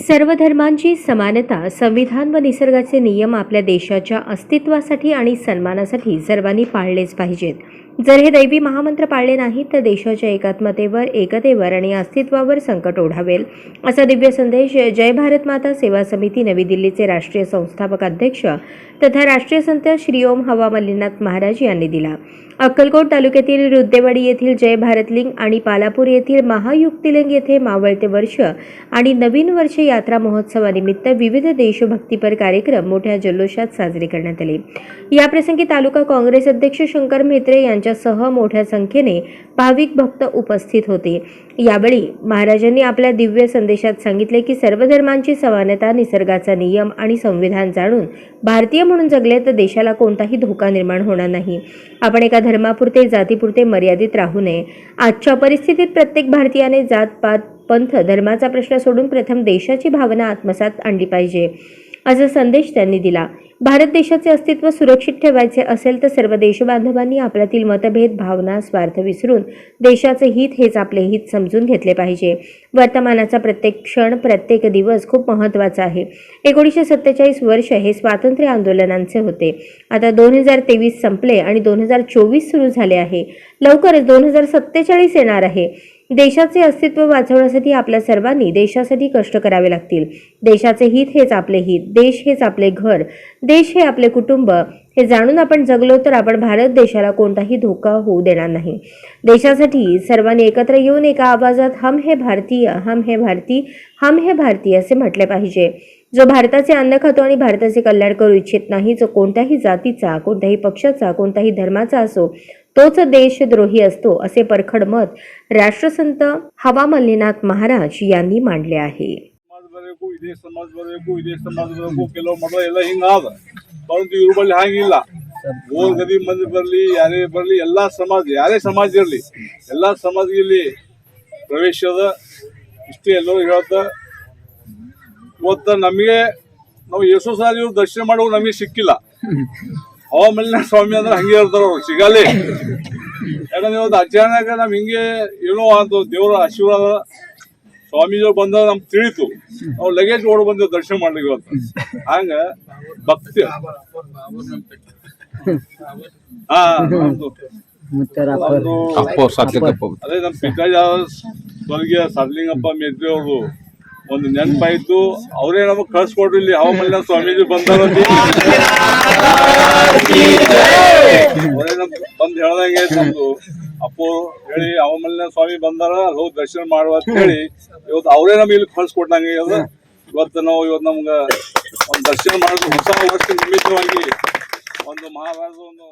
सर्व धर्मांची समानता संविधान व निसर्गाचे नियम आपल्या देशाच्या अस्तित्वासाठी आणि सन्मानासाठी सर्वांनी पाळलेच पाहिजेत. जर हे दैवी महामंत्र पाळले नाहीत तर देशाच्या एकात्मतेवर एकतेवर आणि अस्तित्वावर संकट ओढावेल. असा दिव्य संदेश जय भारत माता सेवा समिती नवी दिल्लीचे राष्ट्रीय संस्थापक अध्यक्ष तथा राष्ट्रीय संत श्री ओम हवा मल्लीनाथ महाराज यांनी दिला. अक्कलकोट तालुक्यातील रुद्देवाडी येथील जय भारतलिंग आणि पालापूर येथील महायुक्तिलिंग येथे मावळते वर्ष आणि नवीन वर्ष यात्रा महोत्सवानिमित्त विविध देशभक्तीपर कार्यक्रम मोठ्या जल्लोषात साजरे करण्यात आले. याप्रसंगी तालुका काँग्रेस अध्यक्ष शंकर म्हेत्रे यांच्यासह मोठ्या संख्येने भाविक भक्त उपस्थित होते. यावेळी महाराजांनी आपल्या दिव्य संदेशात सांगितले की सर्व धर्मांची समानता निसर्गाचा नियम आणि संविधान जाणून भारतीय म्हणून जगले तर देशाला कोणताही धोका निर्माण होणार नाही. आपण एका धर्मापुरते जातीपुरते मर्यादित राहू नये. आजच्या परिस्थितीत प्रत्येक भारतीयाने जात पात पंथ धर्माचा प्रश्न सोडून प्रथम देशाची भावना आत्मसात आणली पाहिजे. असा संदेश त्यांनी दिला. भारत देशाचे अस्तित्व सुरक्षित ठेवायचे असेल तर सर्व देशबांधवांनी आपल्यातील मतभेद भावना स्वार्थ विसरून देशाचे हित हेच आपले हित समजून घेतले पाहिजे. वर्तमानाचा प्रत्येक क्षण प्रत्येक दिवस खूप महत्त्वाचा आहे. एकोणीसशे सत्तेचाळीस वर्ष हे स्वातंत्र्य आंदोलनांचे होते. आता दोन हजार तेवीस संपले आणि दोन हजार चोवीस सुरू झाले आहे. लवकरच दोन हजार सत्तेचाळीस येणार आहे. देशाचे अस्तित्व वाचवण्यासाठी आपल्या सर्वांनी देशासाठी कष्ट करावे लागतील. देशाचे हित हेच आपले हित देश हेच आपले घर देश हे आपले कुटुंब. हे जाणून आपण जगलो तर आपण भारत देशाला कोणताही धोका होऊ देणार नाही. देशासाठी सर्वांनी एकत्र येऊन एका आवाजात हम हे भारतीय हम हे भारती हम हे भारतीय असे म्हटले पाहिजे. जो भारताचे अन्न खातो आणि भारताचे कल्याण करू इच्छित नाही जो कोणत्याही जातीचा कोणत्याही पक्षाचा कोणत्याही धर्माचा असो तोच देशद्रोही असतो असे परखड मत राष्ट्रसंत हवा मल्लीनाथ महाराज यांनी मांडले आहे ಸಮಾಜ ಬರಬೇಕು ಇದೇ ಸಮಾಜ ಬರಬೇಕು ಇದೇ ಸಮಾಜ ಬರಬೇಕು ಕೆಲವು ಮಕ್ಕಳು ಎಲ್ಲ ಹಿಂಗಾದ ಪರಂತು ಇವ್ರ ಬಳಿ ಹಾಗಿಲ್ಲ ಓದ್ ಗದಿ ಮಂದಿ ಬರ್ಲಿ ಯಾರೇ ಬರ್ಲಿ ಎಲ್ಲಾ ಸಮಾಜ ಯಾರೇ ಸಮಾಜ ಇರಲಿ ಎಲ್ಲಾ ಸಮಾಜ ಇಲ್ಲಿ ಪ್ರವೇಶ ಅದ ಇಷ್ಟೇ ಎಲ್ಲರೂ ಹೇಳ್ತ ಇವತ್ತ ನಮಗೆ ನಾವು ಯೇಸು ಸಾರಿ ಇವ್ರು ದರ್ಶನ ಮಾಡೋ ನಮಗೆ ಸಿಕ್ಕಿಲ್ಲ ಅವ ಸ್ವಾಮಿ ಅಂದ್ರೆ ಹಂಗೆ ಇರ್ತಾರ ಅವ್ರು ಸಿಗಲಿ. ಯಾಕಂದ್ರೆ ಇವತ್ತು ಅಚಾನಕ ನಮ್ ಹಿಂಗೆ ಏನೋ ಅಂತ ದೇವರ ಆಶೀರ್ವಾದ ಸ್ವಾಮೀಜಿ ಬಂದ ನಮ್ಗೆ ತಿಳಿತು. ನಾವು ಲಗೇಜ್ ಓಡ್ ಬಂದೇವು ದರ್ಶನ ಮಾಡ್ಲಿಕ್ಕೆ ಇವತ್ತು ಹಂಗ ಭಕ್ತಿ. ಹಾ ಅದೇ ನಮ್ಮ ಪಿತಾಜಿ ಸ್ವರ್ಗೀಯ ಸರ್ಲಿಂಗಪ್ಪ ಮೇತ್ರಿ ಅವರು ಒಂದು ನೆನಪಾಯ್ತು. ಅವರೇ ನಮಗ್ ಕಳ್ಸಿಕೊಡ್ರಿ ಇಲ್ಲಿ ಹವಾಮಲ್ಲ ಸ್ವಾಮೀಜಿ ಬಂದಾರ ಅವರೇ ನಮ್ಗೆ ಬಂದು ಹೇಳ್ದಂಗೆ ನಮ್ದು ಅಪ್ಪು ಹೇಳಿ ಅವಮಲ್ಯ ಸ್ವಾಮಿ ಬಂದಾರ, ಅಲ್ಲಿ ಹೋಗಿ ದರ್ಶನ ಮಾಡುವ ಅಂತ ಹೇಳಿ, ಇವತ್ತು ಅವರೇ ನಮ್ಗೆ ಇಲ್ಲಿ ಕಳ್ಸಿಕೊಟ್ಟಂಗೆ ಇವತ್ತು. ನಾವು ಇವತ್ತು ನಮ್ಗ ಒಂದು ದರ್ಶನ ಮಾಡೋದು ಹೊಸ ವರ್ಷ ನಿಮಿತ್ತವಾಗಿ ಒಂದು ಮಹಾರಾಜ ಒಂದು